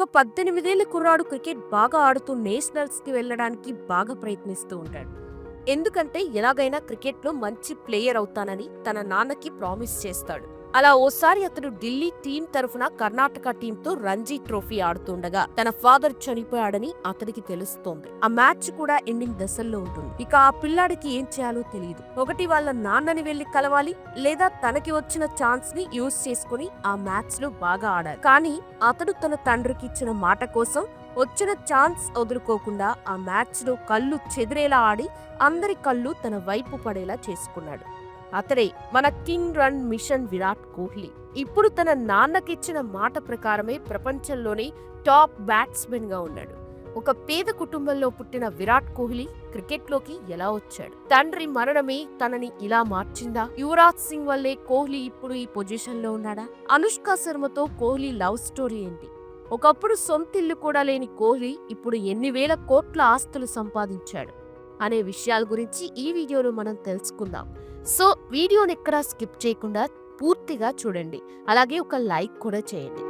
ఒక పద్దెనిమిదేళ్ళ కుర్రాడు క్రికెట్ బాగా ఆడుతూ నేషనల్స్కి వెళ్ళడానికి బాగా ప్రయత్నిస్తూ ఉంటాడు. ఎందుకంటే ఎలాగైనా క్రికెట్లో మంచి ప్లేయర్ అవుతానని తన నాన్నకి ప్రామిస్ చేస్తాడు. అలా ఓసారి అతడు ఢిల్లీ టీం తరఫున కర్ణాటక టీంతో రంజీ ట్రోఫీ ఆడుతుండగా తన ఫాదర్ చనిపోయాడని అతనికి తెలుస్తోంది. ఆ మ్యాచ్ కూడా ఎండింగ్ దశల్లో ఉంటుంది. ఇక ఆ పిల్లాడికి ఏం చేయాలో తెలియదు ఒకటి వాళ్ళ నాన్నని వెళ్ళి కలవాలి లేదా తనకి వచ్చిన ఛాన్స్ని యూజ్ చేసుకుని ఆ మ్యాచ్లో బాగా ఆడాలి. కానీ అతడు తన తండ్రికి ఇచ్చిన మాట కోసం వచ్చిన ఛాన్స్ వదులుకోకుండా ఆ మ్యాచ్లో కళ్ళు చెదిరేలా ఆడి అందరి కళ్ళు తన వైపు పడేలా చేసుకున్నాడు. అతడే మన king run machine Virat Kohli. ఇప్పుడు తన నాన్నకిచ్చిన మాట ప్రకారమే ప్రపంచంలోనే టాప్ బ్యాట్స్మెన్గా ఉన్నాడు. ఒక పేద కుటుంబంలో పుట్టిన విరాట్ కోహ్లీ క్రికెట్లోకి ఎలా వచ్చాడు? తండ్రి మరణమే తనని ఇలా మార్చిందా? యువరాజ్ సింగ్ వల్లే కోహ్లీ ఇప్పుడు ఈ పొజిషన్లో ఉన్నాడా? అనుష్క శర్మతో కోహ్లీ లవ్ స్టోరీ ఏంటి? ఒకప్పుడు సొంతిల్లు కూడా లేని కోహ్లీ ఇప్పుడు ఎన్ని వేల కోట్ల ఆస్తులు సంపాదించాడు? అనే విషయాల గురించి ఈ వీడియోలో మనం తెలుసుకుందాం. సో వీడియోని ఎక్కడ స్కిప్ చేయకుండా పూర్తిగా చూడండి. అలాగే ఒక లైక్ కూడా చేయండి.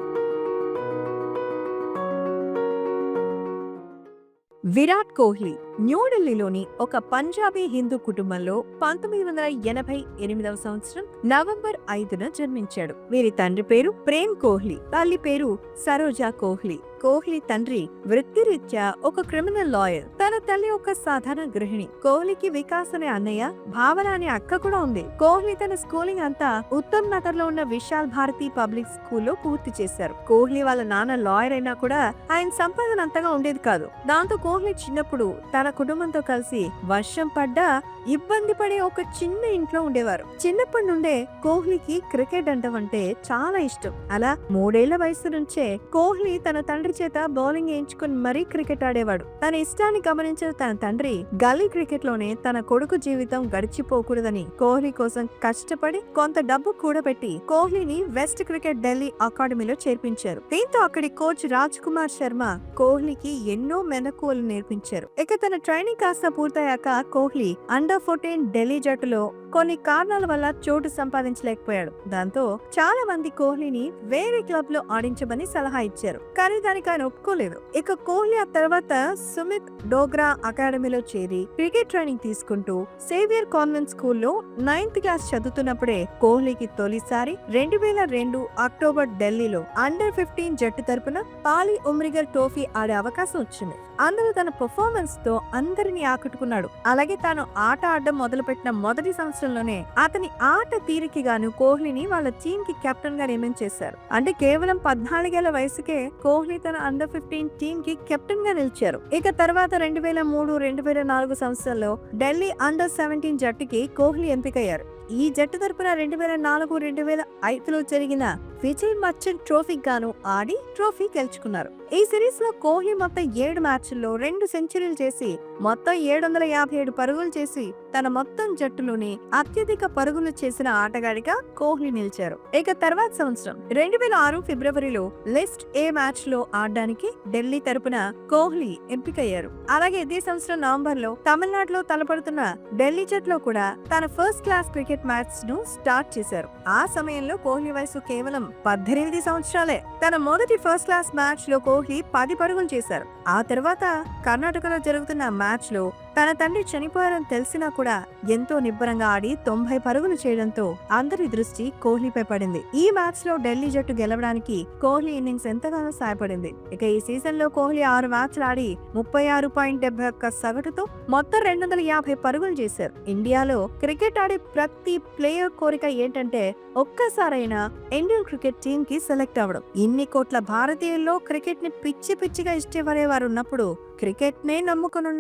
విరాట్ కోహ్లీ న్యూఢిల్లీలోని ఒక పంజాబీ హిందూ కుటుంబంలో పంతొమ్మిది వందల ఎనభై ఎనిమిదవ సంవత్సరం నవంబర్ ఐదున జన్మించాడు. వీరి తండ్రి పేరు ప్రేమ్ కోహ్లీ తల్లి పేరు సరోజా కోహ్లీ. కోహ్లీ తండ్రి వృత్తిరీత్యా ఒక క్రిమినల్ లాయర్. తన తల్లి ఒక సాధారణ గృహిణి. కోహ్లీకి వికాస్ అనే అన్నయ్య భావన అనే అక్క కూడా ఉంది. కోహ్లీ తన స్కూలింగ్ అంతా ఉత్తమ్ నగర్లో ఉన్న విశాల్ భారతి పబ్లిక్ స్కూల్లో పూర్తి చేశారు. కోహ్లీ వాళ్ళ నాన్న లాయర్ అయినా కూడా ఆయన సంపాదన అంతగా ఉండేది కాదు. దాంతో కోహ్లీ చిన్నప్పుడు తన కుటుంబంతో కలిసి వర్షం పడ్డా ఇబ్బంది పడే ఒక చిన్న ఇంట్లో ఉండేవారు. చిన్నప్పటి నుండే కోహ్లీకి క్రికెట్ అంటం అంటే చాలా ఇష్టం. అలా మూడేళ్ళ వయసు నుంచే కోహ్లీ తన తండ్రి చేత బౌలింగ్ వేయించుకుని మరీ క్రికెట్ ఆడేవాడు. తన ఇష్టాన్ని గమనించిన తన తండ్రి గల్లీ క్రికెట్లోనే తన కొడుకు జీవితం గడిచిపోకూడదని కోహ్లీ కోసం కష్టపడి కొంత డబ్బు కూడబెట్టి కోహ్లీని వెస్ట్ క్రికెట్ ఢిల్లీ అకాడమీలో చేర్పించారు. దీంతో అక్కడి కోచ్ రాజ్ కుమార్ శర్మ కోహ్లీకి ఎన్నో మెనకువలు నేర్పించారు. ఇక తన ట్రైనింగ్ కాస్త పూర్తయ్యాక కోహ్లీ అండర్ ఫోర్టీన్ ఢిల్లీ జట్టులో కొన్ని కారణాల వల్ల చోటు సంపాదించలేకపోయాడు. దాంతో చాలా మంది కోహ్లీని వేరే క్లబ్లో ఆడించమని సలహా ఇచ్చారు. కానీ దానికి ఆయన ఒప్పుకోలేదు. ఇక కోహ్లీ ఆ తర్వాత సుమిత్ డోగ్రా అకాడమీలో చేరి క్రికెట్ ట్రైనింగ్ తీసుకుంటూ సేవియర్ కాన్వెంట్ స్కూల్లో నైన్త్ క్లాస్ చదువుతున్నప్పుడే కోహ్లీకి తొలిసారి రెండు వేల రెండు అక్టోబర్ ఢిల్లీలో అండర్ ఫిఫ్టీన్ జట్టు తరపున పాలి ఉమ్రిగర్ ట్రోఫీ ఆడే అవకాశం వచ్చింది. అందులో తన పర్ఫార్మెన్స్తో అందరినీ ఆకట్టుకున్నాడు. అలాగే తాను ఆట ఆడడం మొదలుపెట్టిన మొదటి సంవత్సరంలోనే అతని ఆట తీరికి గాను కోహ్లీని వాళ్ళ టీం కి కెప్టెన్గా నియమించేశారు అంటే కేవలం పద్నాలుగేళ్ళ వయసుకే కోహ్లీ తన అండర్ ఫిఫ్టీన్ టీం కి కెప్టెన్గా నిలిచారు. ఇక తర్వాత రెండు వేల మూడు రెండు వేల నాలుగు సంవత్సరంలో ఢిల్లీ అండర్ సెవెంటీన్ జట్టుకి కోహ్లీ ఎంపికయ్యారు. ఈ జట్టు తరపున రెండు వేల నాలుగు రెండు వేల ఐదులో జరిగిన విజయ్ మర్చెంట్ ట్రోఫీ గాను ఆడి ట్రోఫీ గెలుచుకున్నారు. ఈ సిరీస్లో కోహ్లీ మొత్తం ఏడు మ్యాచ్ల్లో రెండు సెంచరీలు చేసి మొత్తం ఏడు వందల యాభై ఏడు పరుగులు చేసి తన మొత్తం జట్టులోని అత్యధిక పరుగులు చేసిన ఆటగాడిగా కోహ్లీ నిలిచారు. ఇక తర్వాత సంవత్సరం రెండు వేల ఆరు ఫిబ్రవరిలో లిస్ట్ ఏ మ్యాచ్లో ఆడడానికి ఢిల్లీ తరపున కోహ్లీ ఎంపికయ్యారు. అలాగే ఇదే సంవత్సరం నవంబర్లో తమిళనాడులో తలపడుతున్న ఢిల్లీ జట్టులో కూడా తన ఫస్ట్ క్లాస్ క్రికెట్ మ్యాచ్ను స్టార్ట్ చేశారు. ఆ సమయంలో కోహ్లీ వయసు కేవలం పద్దెనిమిది సంవత్సరాలే. తన మొదటి ఫస్ట్ క్లాస్ మ్యాచ్లో కోహ్లీ పది పరుగులు చేశారు. ఆ తర్వాత కర్ణాటకలో జరుగుతున్న మ్యాచ్లో తన తండ్రి చనిపోయారని తెలిసినా కూడా ఎంతో నిబ్బరంగా ఆడి తొంభై పరుగులు చేయడంతో అందరి దృష్టి కోహ్లీపై పడింది. ఈ మ్యాచ్లో ఢిల్లీ జట్టు గెలవడానికి కోహ్లీ ఇన్నింగ్స్ ఎంతగానో సహాయపడింది ఇక ఈ సీజన్లో కోహ్లీ ఆరు మ్యాచ్లు ఆడి ముప్పై ఆరు పాయింట్ డెబ్బై ఒక్క సగటుతో మొత్తం రెండు వందల యాభై పరుగులు చేశారు. ఇండియాలో క్రికెట్ ఆడే ప్రతి ప్లేయర్ కోరిక ఏంటంటే ఒక్కసారైనా ఇండియన్ క్రికెట్ టీమ్కి సెలెక్ట్ అవ్వడం. ఇన్ని కోట్ల భారతీయుల్లో క్రికెట్ని పిచ్చి పిచ్చిగా ఇష్టపడే వారు ఉన్నప్పుడు క్రికెట్ నే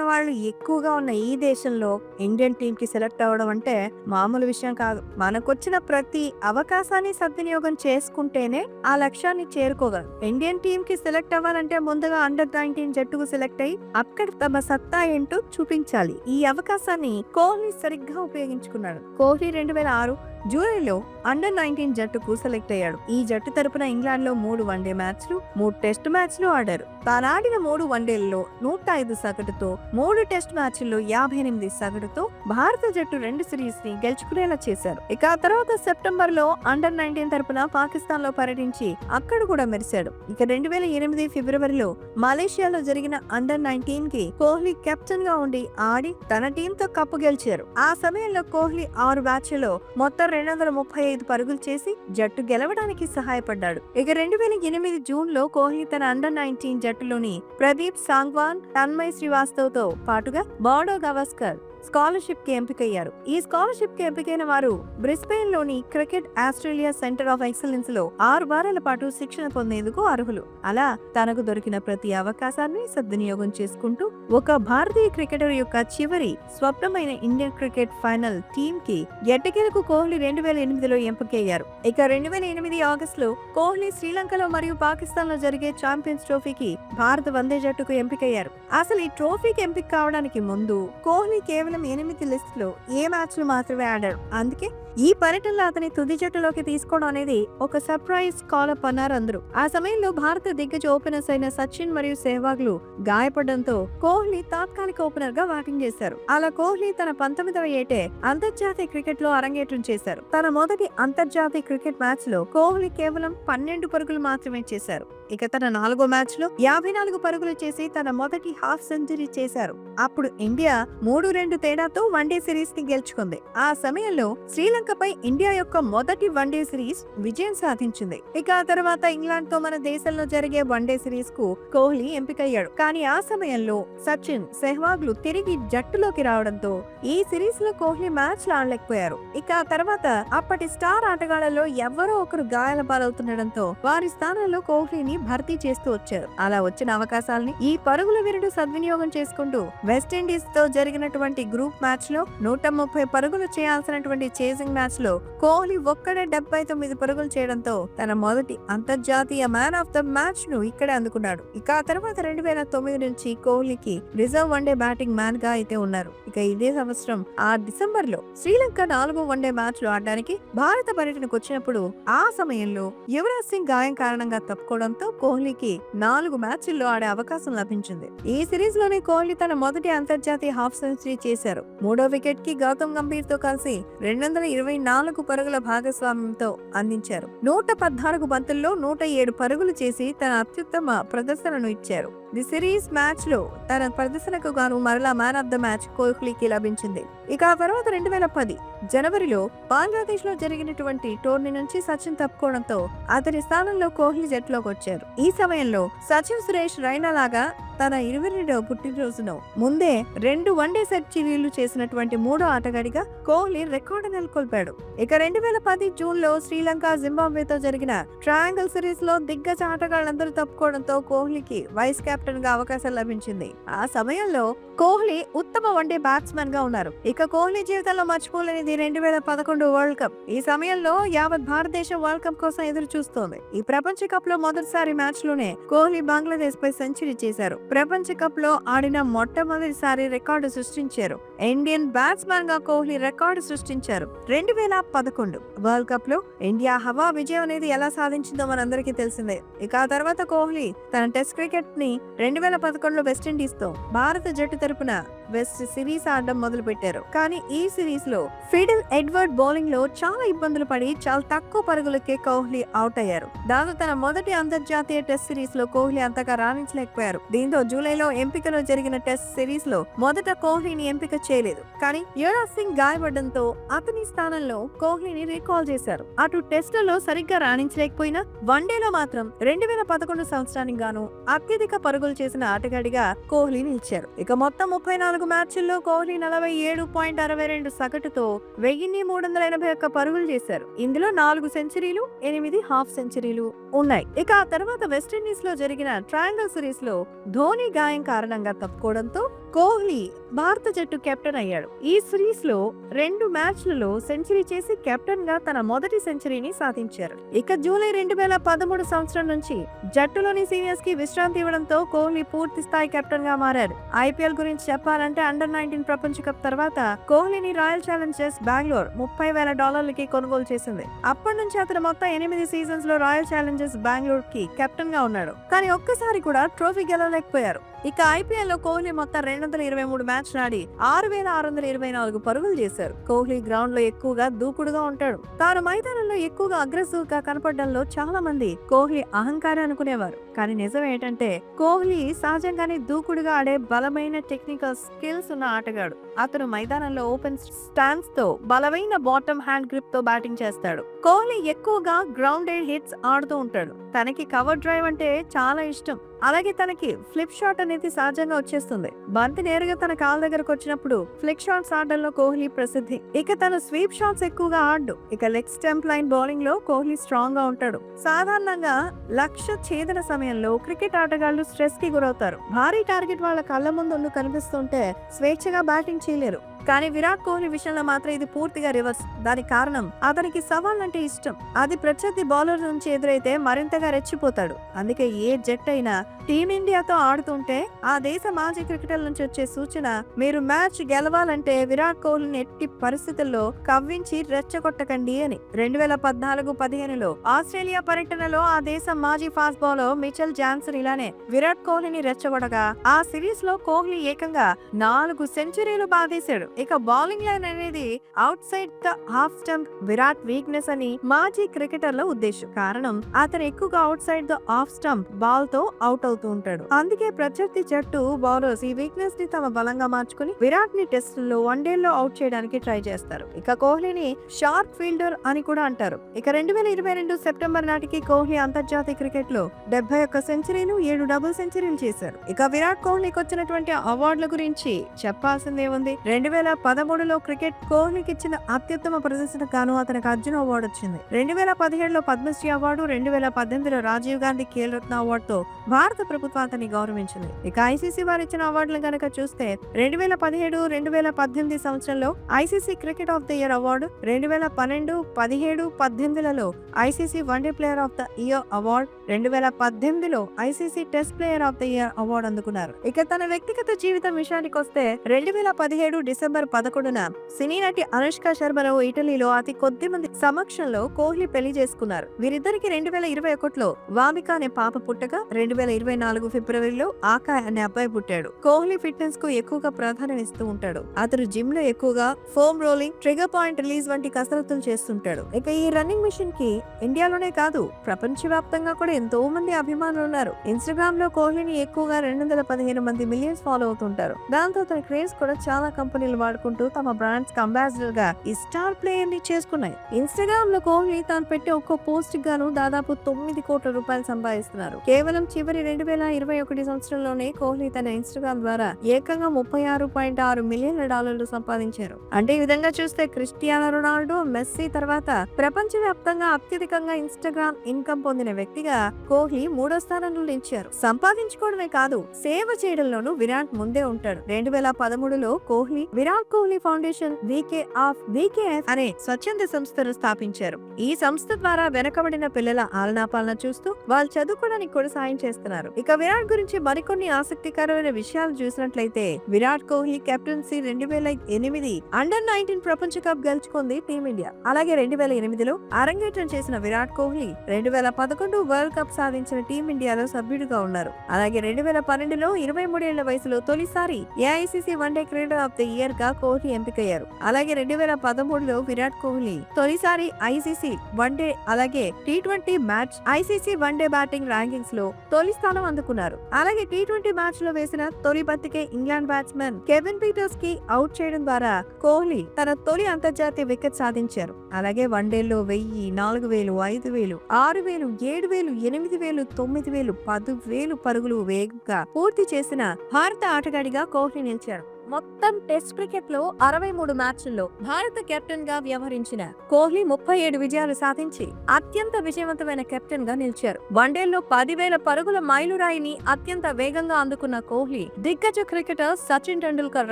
వాళ్ళు ఎక్కువగా ఉన్న ఈ దేశంలో ఇండియన్ టీంకి సెలెక్ట్ అవ్వడం అంటే మామూలు విషయం కాదు. మనకొచ్చిన ప్రతి అవకాశాన్ని సద్వినియోగం చేసుకుంటేనే ఆ లక్ష్యాన్ని చేరుకోగలం. ఇండియన్ టీంకి కి సెలెక్ట్ అవ్వాలంటే ముందుగా అండర్ నైన్టీన్ జట్టుకు సెలెక్ట్ అయ్యి అక్కడ తమ సత్తా ఏంటో చూపించాలి. ఈ అవకాశాన్ని కోహ్లీ సరిగ్గా ఉపయోగించుకున్నాడు. కోహ్లీ రెండు వేల ఆరు జూలైలో అండర్ నైన్టీన్ జట్టుకు సెలెక్ట్ అయ్యాడు. ఈ జట్టు తరపున ఇంగ్లాండ్లో మూడు వన్డే మ్యాచ్లు మూడు టెస్ట్ మ్యాచ్లు ఆడారు. తానాడిన మూడు వన్డేల్లో నూట ఐదు సగటుతో మూడు టెస్ట్ మ్యాచ్ల్లో యాభై ఎనిమిది సగటుతో భారత జట్టు రెండు సిరీస్ని గెలుచుకునేలా చేశారు. ఇక ఆ తర్వాత సెప్టెంబర్లో అండర్ నైన్టీన్ తరపున పాకిస్తాన్లో పర్యటించి అక్కడ కూడా మెరిశాడు. ఇక రెండు వేల ఎనిమిది ఫిబ్రవరిలో మలేషియాలో జరిగిన అండర్ నైన్టీన్కి కోహ్లీ కెప్టెన్గా ఉండి ఆడి తన టీమ్తో కప్పు గెలిచారు. ఆ సమయంలో కోహ్లీ ఆరు మ్యాచ్లో మొత్తం రెండు వందల ముప్పై ఐదు పరుగులు చేసి జట్టు గెలవడానికి సహాయపడ్డాడు. ఇక రెండు వేల ఎనిమిది జూన్లో కోహ్లీ తన అండర్ నైన్టీన్ జట్టులోని ప్రదీప్ సాంగ్వాన్ తన్మయ్ శ్రీవాస్తవ్తో పాటుగా బాడో గవాస్కర్ స్కాలర్షిప్కి ఎంపికయ్యారు. ఈ స్కాలర్షిప్కి ఎంపికైన వారు బ్రిస్బెయిన్లోని క్రికెట్ ఆస్ట్రేలియా సెంటర్ ఆఫ్ ఎక్సలెన్స్లో ఆరు వారాల పాటు శిక్షణ పొందేందుకు అర్హులు. అలా తనకు దొరికిన ప్రతి అవకాశాన్ని సద్వినియోగం చేసుకుంటూ ఒక భారతీయ క్రికెటర్ యొక్క చివరి స్వప్నమైన ఇండియన్ క్రికెట్ ఫైనల్ టీమ్కి ఎట్టకేలకు కోహ్లీ రెండు వేల ఎనిమిదిలో ఎంపికయ్యారు. ఇక రెండు వేల ఎనిమిది ఆగస్టులో కోహ్లీ శ్రీలంకలో మరియు పాకిస్తాన్లో జరిగే ఛాంపియన్స్ ట్రోఫీకి భారత వందే జట్టుకు ఎంపికయ్యారు. అసలు ఈ ట్రోఫీకి ఎంపిక కావడానికి ముందు కోహ్లీ కేవలం ఎనిమిది లిస్టులో ఏ మ్యాచ్లు మాత్రమే ఆడారు? అందుకే ఈ పర్యటనలో అతని తుది జట్టులోకి తీసుకోవడం అనేది ఒక సర్ప్రైజ్ కాల్ అప్ అన్నారు అందరూ. ఆ సమయంలో భారత దిగ్గజ ఓపెనర్స్ అయిన సచిన్ మరియు సెహ్వాగ్లు గాయపడడంతో కోహ్లీ తాత్కాలిక ఓపెనర్గా బ్యాటింగ్ చేశారు. అలా కోహ్లీ తన పంతొమ్మిదవ ఏటే అంతర్జాతీయ క్రికెట్లో అరంగేట్రం చేశారు. తన మొదటి అంతర్జాతీయ క్రికెట్ మ్యాచ్లో కోహ్లీ కేవలం పన్నెండు పరుగులు మాత్రమే చేశారు. ఇక తన నాలుగో మ్యాచ్లో యాభై నాలుగు పరుగులు చేసి తన మొదటి హాఫ్ సెంచరీ చేశారు. అప్పుడు ఇండియా మూడు రెండు తేడాతో వన్డే సిరీస్ని గెలుచుకుంది. ఆ సమయంలో శ్రీలంక శ్రీలంకపై ఇండియా యొక్క మొదటి వన్డే సిరీస్ విజయం సాధించింది. ఇక ఆ తర్వాత ఇంగ్లాండ్తో మన దేశంలో జరిగే వన్డే సిరీస్కు కోహ్లీ ఎంపికయ్యాడు. కానీ ఆ సమయంలో సచిన్ సెహ్వాగ్లు తిరిగి జట్టులోకి రావడంతో ఈ సిరీస్లో కోహ్లీ మ్యాచ్ ఆడలేకపోయారు. ఇక ఆ తర్వాత అప్పటి స్టార్ ఆటగాళ్ళలో ఎవరో ఒకరు గాయాల పాలవుతుండడంతో వారి స్థానంలో కోహ్లీని భర్తీ చేస్తూ వచ్చారు. అలా వచ్చిన అవకాశాలని ఈ పరుగుల వీరుడు సద్వినియోగం చేసుకుంటూ వెస్టిండీస్తో జరిగినటువంటి గ్రూప్ మ్యాచ్లో నూట ముప్పై పరుగులు చేయాల్సినటువంటి చేసింగ్ మ్యాచ్లో కోహ్లీ ఒక్కడే డెబ్బై తొమ్మిది పరుగులు చేయడంతో తన మొదటి అంతర్జాతీయ మ్యాన్ ఆఫ్ ద మ్యాచ్ను ఇక్కడే అందుకున్నాడు. ఇక ఆ తర్వాత రెండు వేల తొమ్మిది నుంచి కోహ్లీకి రిజర్వ్ వన్డే బ్యాటింగ్ మ్యాన్గా అయితే ఉన్నారు. ఇక ఇదే సంవత్సరం ఆ డిసెంబర్లో శ్రీలంక నాలుగో వన్డే మ్యాచ్లో ఆడడానికి భారత పర్యటనకు వచ్చినప్పుడు ఆ సమయంలో యువరాజ్ సింగ్ గాయం కారణంగా తప్పుకోవడంతో కోహ్లీకి నాలుగు మ్యాచ్ల్లో ఆడే అవకాశం లభించింది. ఈ సిరీస్లోనే కోహ్లీ తన మొదటి అంతర్జాతీయ హాఫ్ సెంచరీ చేశారు. మూడో వికెట్కి గౌతమ్ గంభీర్తో కలిసి రెండు వందల ఇరవై నాలుగు పరుగుల భాగస్వామ్యంతో అందించారు. నూట పద్నాలుగు బంతుల్లో నూట ఏడు పరుగులు చేసి తన అత్యుత్తమ ప్రదర్శనను ఇచ్చారు. ది సిరీస్ మ్యాచ్లో తన ప్రదర్శనకు గాను మరలా మ్యాన్ ఆఫ్ ద మ్యాచ్ కోహ్లీకి లభించింది. ఇక ఆ తర్వాత రెండు వేల పది జనవరిలో బంగ్లాదేశ్లో జరిగినటువంటి టోర్నీ నుంచి సచిన్ తప్పుకోవడంతో అతని స్థానంలో కోహ్లీ జట్టులోకి వచ్చారు. ఈ సమయంలో సచిన్ సురేష్ రైనా లాగా తన ఇరవై రెండవ పుట్టినరోజును ముందే రెండు వన్డే సెంచరీలు చేసినటువంటి మూడో ఆటగాడిగా కోహ్లీ రికార్డు నెలకొల్పాడు. ఇక రెండు వేల పది జూన్లో శ్రీలంక జింబాబ్వేతో జరిగిన ట్రయాంగిల్ సిరీస్లో దిగ్గజ ఆటగాళ్ళందరూ తప్పుకోవడంతో కోహ్లీకి వైస్ కెప్టెన్గా అవకాశం లభించింది. ఆ సమయంలో కోహ్లీ ఉత్తమ వన్డే బ్యాట్స్మెన్గా ఉన్నారు. ఇక కోహ్లీ జీవితంలో మర్చిపోలేనిది రెండు వేల పదకొండు వరల్డ్ కప్. ఈ సమయంలో యావత్ భారతదేశం వరల్డ్ కప్ కోసం ఎదురు చూస్తోంది ఈ ప్రపంచ కప్లో మొదటిసారి మ్యాచ్లోనే కోహ్లీ బంగ్లాదేశ్ పై సెంచరీ చేశారు. ప్రపంచ కప్లో ఆడిన మొట్టమొదటిసారి రికార్డు సృష్టించారు. ఇండియన్ బ్యాట్స్మెన్గా కోహ్లీ రికార్డు సృష్టించారు. రెండు వేల పదకొండు వరల్డ్ కప్లో ఇండియా హవా విజయం అనేది ఎలా సాధించిందో మనందరికీ తెలిసిందే. ఇక ఆ తర్వాత కోహ్లీ తన టెస్ట్ క్రికెట్ని రెండు వేల పదకొండులో వెస్టిండీస్తో భారత జట్టు తరపున వెస్ట్ సిరీస్ ఆడడం మొదలు పెట్టారు కానీ ఈ సిరీస్లో ఫిడిల్ ఎడ్వర్డ్ బౌలింగ్లో చాలా ఇబ్బందులు పడి చాలా తక్కువ పరుగులకే కోహ్లీ అవుట్ అయ్యారు దాంతో తన మొదటి అంతర్జాతీయ టెస్ట్ సిరీస్లో కోహ్లీ అంతగా రాణించలేకపోయారు. దీంతో జూలైలో ఎంపికలో జరిగిన టెస్ట్ సిరీస్లో మొదట కోహ్లీని ఎంపిక చేయలేదు. కానీ యువరాజ్ సింగ్ గాయపడడంతో అతని స్థానంలో కోహ్లీని రీకాల్ చేశారు. అటు టెస్టులలో సరిగ్గా రాణించలేకపోయినా వన్డేలో మాత్రం రెండు వేల పదకొండు సంవత్సరానికి గాను అత్యధిక పరుగులు చేసిన ఆటగాడిగా కోహ్లీ నిలిచారు. ఇక మొత్తం ముప్పై నాలుగు మ్యాచ్ల్లో కోహ్లీ నలభై ఏడు పాయింట్ అరవై రెండు సగటుతో వెయ్యిన్ని మూడు వందల ఎనభై ఒక్క పరుగులు చేశారు. ఇందులో నాలుగు సెంచరీలు ఎనిమిది హాఫ్ సెంచరీలు. ఉన్నాయి. ఇక ఆ తర్వాత వెస్టిండీస్లో జరిగిన ట్రయాంగల్ సిరీస్లో ధోని గాయం కారణంగా తప్పుకోవడంతో కోహ్లీ భారత జట్టు కెప్టెన్ అయ్యాడు. ఈ సిరీస్లో రెండు మ్యాచ్లలో సెంచరీ చేసి కెప్టెన్గా తన మొదటి సెంచరీని సాధించారు. ఇక జూలై రెండు వేల పదమూడు సంవత్సరం నుంచి జట్టులోని సీనియర్స్కి విశ్రాంతి ఇవ్వడంతో కోహ్లీ పూర్తి స్థాయి కెప్టెన్గా మారారు. ఐపీఎల్ గురించి చెప్పాలంటే అండర్ నైన్టీన్ ప్రపంచ కప్ తర్వాత కోహ్లీని రాయల్ ఛాలెంజర్స్ బెంగళూరు ముప్పై వేల డాలర్లకి కొనుగోలు చేసింది. అప్పటి నుంచి అతను మొత్తం ఎనిమిది సీజన్స్లో రాయల్ ఛాలెంజర్స్ బెంగళూరు కి కెప్టెన్గా ఉన్నాడు. కానీ ఒక్కసారి కూడా ట్రోఫీ గెలవలేకపోయారు. ఇక ఐపీఎల్లో కోహ్లీ మొత్తం రెండు వందల ఇరవై మూడు మ్యాచ్ ఆడి ఆరు వేల ఆరు వందల ఇరవై నాలుగు పరుగులు చేశారు. కోహ్లీ గ్రౌండ్లో ఎక్కువగా దూకుడుగా ఉంటాడు. తాను మైదానంలో ఎక్కువగా అగ్రెసివ్గా కనపడడంలో చాలా మంది కోహ్లీ అహంకారం అనుకునేవారు. కానీ నిజం ఏంటంటే కోహ్లీ సహజంగానే దూకుడుగా ఆడే బలమైన టెక్నికల్ స్కిల్స్ ఉన్న ఆటగాడు. అతను మైదానంలో ఓపెన్ స్టాండ్స్తో బలమైన బాటమ్ హ్యాండ్ గ్రిప్తో బ్యాటింగ్ చేస్తాడు. కోహ్లీ ఎక్కువగా గ్రౌండెడ్ హిట్స్ ఆడుతూ ఉంటాడు. తనకి కవర్ డ్రైవ్ అంటే చాలా ఇష్టం. అలాగే తనకి ఫ్లిప్ షాట్ అనేది సహజంగా వచ్చేస్తుంది. బంతి నేరుగా తన కాళ్ళ దగ్గరకు వచ్చినప్పుడు ఫ్లిక్ షాట్స్ ఆడడంలో కోహ్లీ ప్రసిద్ధి. ఇక తను స్వీప్ షాట్స్ ఎక్కువగా ఆడు ఇక లెగ్ స్టంప్ లైన్ బౌలింగ్లో కోహ్లీ స్ట్రాంగ్గా ఉంటాడు. సాధారణంగా లక్ష్య ఛేదన సమయంలో క్రికెట్ ఆటగాళ్ళు స్ట్రెస్కి గురవుతారు. భారీ టార్గెట్ వాళ్ళ కళ్ళ ముందు కనిపిస్తుంటే స్వేచ్ఛగా బ్యాటింగ్ చేయలేరు. కానీ విరాట్ కోహ్లీ విషయంలో మాత్రం ఇది పూర్తిగా రివర్స్. దానికి కారణం అతనికి సవాల్ అంటే ఇష్టం. అది ప్రత్యర్థి బౌలర్ నుంచి ఎదురైతే మరింతగా రెచ్చిపోతాడు. అందుకే ఏ జట్ అయినా టీమిండియాతో ఆడుతుంటే ఆ దేశ మాజీ క్రికెటర్ నుంచి వచ్చే సూచన మీరు మ్యాచ్ గెలవాలంటే విరాట్ కోహ్లీని ఎట్టి పరిస్థితుల్లో కవ్వించి రెచ్చగొట్టకండి అని. రెండు వేల పద్నాలుగు పదిహేనులో ఆస్ట్రేలియా పర్యటనలో ఆ దేశం మాజీ ఫాస్ట్ బౌలర్ మిచెల్ జాన్సన్ ఇలానే విరాట్ కోహ్లీని రెచ్చగొడగా ఆ సిరీస్లో కోహ్లీ ఏకంగా నాలుగు సెంచరీలు బాధేశాడు ఇక బౌలింగ్ లైన్ అనేది outside the half stump Virat weakness అని మాజీ క్రికెటర్ల ఉద్దేశం. కారణం అతను ఎక్కువగా outside the off stump బాల్తో అవుట్ అవుతూ ఉంటాడు. అందుకే ప్రత్యర్థి జట్టు బౌలర్స్ ఈ వీక్నెస్ని తమ బలంగా మార్చుకుని విరాట్ని టెస్ట్లో వన్డేల్లో అవుట్ చేయడానికి ట్రై చేస్తారు. ఇక కోహ్లీని షార్ప్ ఫీల్డర్ అని కూడా అంటారు. ఇక రెండు వేల ఇరవై రెండు సెప్టెంబర్ నాటికి కోహ్లీ అంతర్జాతీయ క్రికెట్లో డెబ్బై ఒక్క సెంచరీలు ఏడు డబుల్ సెంచరీలు చేశారు. ఇక విరాట్ కోహ్లీకి వచ్చినటువంటి అవార్డుల గురించి చెప్పాల్సిందే ఉంది రెండు వేల పదమూడులో క్రికెట్ కోహ్లీకి ఇచ్చిన అత్యుత్తమ ప్రదర్శనకు గాను అతనికి అర్జున అవార్డు వచ్చింది. రెండు వేల పదిహేడులో పద్మశ్రీ అవార్డు రెండు వేల పద్దెనిమిదిలో రాజీవ్ గాంధీ ఖేల్ రత్న అవార్డుతో భారత ప్రభుత్వం అతన్ని గౌరవించింది. ఇక ఐసీసీ వారు ఇచ్చిన అవార్డులను కనుక చూస్తే రెండు వేల పదిహేడు రెండు వేల పద్దెనిమిది సంవత్సరంలో ICC cricket of the year award రెండు వేల పన్నెండు పదిహేడు పద్దెనిమిదిలలో ICC one day player of the year award రెండు వేల పద్దెనిమిదిలో ICC test player of the year award అందుకున్నారు. ఇక తన వ్యక్తిగత జీవితం విషయానికి వస్తే రెండు వేల పదిహేడు డిసెంబర్ పదకొండున సినీ నటి అనుష్క శర్మరావు ఇటలీలో అతి కొద్ది మంది సమక్షంలో కోహ్లీ పెళ్ళి చేసుకున్నారు. వీరిద్దరికి రెండు వేల ఇరవై ఒకటిలో వామిక అనే పాప పుట్టగా రెండు వేల ఇరవై నాలుగు ఫిబ్రవరిలో ఆకాయ్ అనే అబ్బాయి పుట్టాడు. కోహ్లీ ఫిట్నెస్కు ఎక్కువగా ప్రాధాన్యం ఇస్తూ ఉంటాడు. అతను జిమ్లో ఎక్కువగా foam rolling trigger point release వంటి కసరత్తులు చేస్తుంటాడు. ఇక ఈ రన్నింగ్ మిషన్కి ఇండియాలోనే కాదు ప్రపంచవ్యాప్తంగా కూడా ఎంతో మంది అభిమానులు ఉన్నారు. ఇన్స్టాగ్రామ్లో కోహ్లీని ఎక్కువగా రెండు వందల పదిహేను మంది మిలియన్స్ ఫాలో అవుతుంటారు. దాంతో అతని క్రేజ్ కూడా చాలా కంపెనీలు వాడుకుంటూ తమ బ్రాండ్స్ అంబాసిడర్గా ఈ స్టార్ ప్లేయర్ని చేసుకున్నాయి. ఇన్స్టాగ్రామ్లో కోహ్లీ తాను పెట్టే ఒక్కో పోస్ట్ గాను దాదాపు తొమ్మిది కోట్ల రూపాయలు సంపాదిస్తున్నారు. కేవలం చివరి రెండు వేల ఇరవై ఒకటి సంవత్సరంలోనే కోహ్లీ తన ఇన్స్టాగ్రామ్ ద్వారా ఏకంగా ముప్పై ఆరు పాయింట్ ఆరు మిలియన్ల డాలర్లు సంపాదించారు. అంటే ఈ విధంగా చూస్తే క్రిస్టియానో రొనాల్డో మెస్సీ తర్వాత ప్రపంచ వ్యాప్తంగా అత్యధికంగా ఇన్స్టాగ్రామ్ ఇన్కమ్ పొందిన వ్యక్తిగా కోహ్లీ మూడో స్థానంలో నిలిచారు. సంపాదించుకోవడమే కాదు సేవ చేయడంలోనూ విరాట్ ముందే ఉంటాడు. రెండు వేల పదమూడులో Kohli Virat Virat Kohli foundation VK of VKF అనే స్వచ్ఛంద సంస్థను స్థాపించారు. ఈ సంస్థ ద్వారా వెనకబడిన పిల్లల ఆలనాపాలన చూస్తూ వాళ్ళు చదువుకోవడానికి కూడా సాయం చేస్తున్నారు. ఇక విరాట్ గురించి మరికొన్ని ఆసక్తికరమైన విషయాలు చూసినట్లయితే విరాట్ కోహ్లీ కెప్టెన్సీ రెండు వేల ఎనిమిది అండర్ నైన్టీన్ ప్రపంచ కప్ గెలుచుకుంది టీమిండియా. అలాగే రెండు వేల ఎనిమిదిలో అరంగేట్రం చేసిన విరాట్ కోహ్లీ రెండు వేల పదకొండు వరల్డ్ కప్ సాధించిన టీమిండియాలో సభ్యుడిగా ఉన్నారు. అలాగే రెండు వేల పన్నెండులో ఇరవై మూడేళ్ళ వయసులో తొలిసారి AICC one day cricketer of the year గా కోహ్లీ ఎంపికయ్యారు. అలాగే రెండు వేల పదమూడులో విరాట్ కోహ్లీ తొలిసారి ఐసీసీ వన్డే అలాగే T twenty match ICC one day batting ర్యాంకింగ్స్లో తొలి స్థానం అందుకున్నారు. అలాగే టీ ట్వంటీ మ్యాచ్లో వేసిన తొలి బంతికే ఇంగ్లాండ్ బ్యాట్స్మెన్ కెవిన్ పీటర్స్కి అవుట్ చేయడం ద్వారా కోహ్లీ తన తొలి అంతర్జాతీయ వికెట్ సాధించారు. అలాగే వన్డేలో వెయ్యి నాలుగు వేలు ఐదు వేలు ఆరు వేలు ఏడు వేలు ఎనిమిది వేలు తొమ్మిది వేలు పది వేలు పరుగులు వేగంగా పూర్తి చేసిన భారత ఆటగాడిగా కోహ్లీ నిలిచారు. మొత్తం టెస్ట్ క్రికెట్లో అరవై మూడు మ్యాచ్ల్లో భారత కెప్టెన్గా వ్యవహరించిన కోహ్లీ ముప్పై ఏడు విజయాలు సాధించి అత్యంత విజయవంతమైన కెప్టెన్గా నిలిచారు. వన్డేల్లో పదివేల పరుగుల మైలురాయిని అత్యంత వేగంగా అందుకున్న కోహ్లీ దిగ్గజ క్రికెటర్ సచిన్ టెండూల్కర్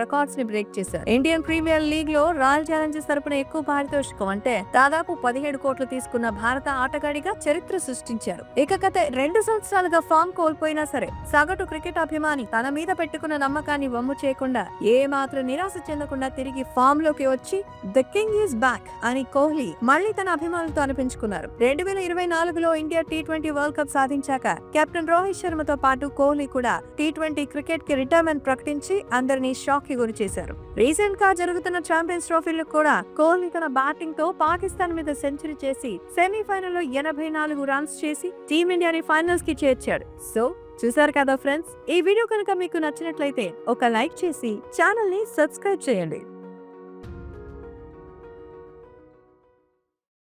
రికార్డ్స్ని బ్రేక్ చేశారు. ఇండియన్ ప్రీమియర్ లీగ్లో రాయల్ ఛాలెంజర్స్ తరపున ఎక్కువ పారితోషికం అంటే దాదాపు పదిహేడు కోట్లు తీసుకున్న భారత ఆటగాడిగా చరిత్ర సృష్టించారు. ఇక గత రెండు సంవత్సరాలుగా ఫామ్ కోల్పోయినా సరే సగటు క్రికెట్ అభిమాని తన మీద పెట్టుకున్న నమ్మకాన్ని వమ్ము చేయకుండా ఏ మాత్రం నిరాశ చెందకుండా తిరిగి ఫామ్లోకి వచ్చి ద కింగ్ ఈస్ బ్యాక్ అని కోహ్లీ మళ్ళీ తన అభిమానులతో అనిపించుకున్నారు. రెండు వేల ఇరవై నాలుగులో India T twenty world cup సాధించాక captain Rohit శర్మతో పాటు కోహ్లీ కూడా టీ ట్వంటీ క్రికెట్కి రిటైర్మెంట్ ప్రకటించి అందరినీ షాక్కి గురి చేశారు. రీసెంట్గా జరుగుతున్న ఛాంపియన్స్ ట్రోఫీలో కూడా కోహ్లీ తన బ్యాటింగ్తో పాకిస్తాన్ మీద సెంచరీ చేసి సెమీఫైనల్లో ఎనభై నాలుగు రన్స్ చేసి టీమిండియాని ఫైనల్స్కి చేర్చాడు. సో చూసారు కదా ఫ్రెండ్స్? ఈ వీడియో కనుక మీకు నచ్చినట్లయితే ఒక లైక్ చేసి ఛానల్ని సబ్స్క్రైబ్ చేయండి.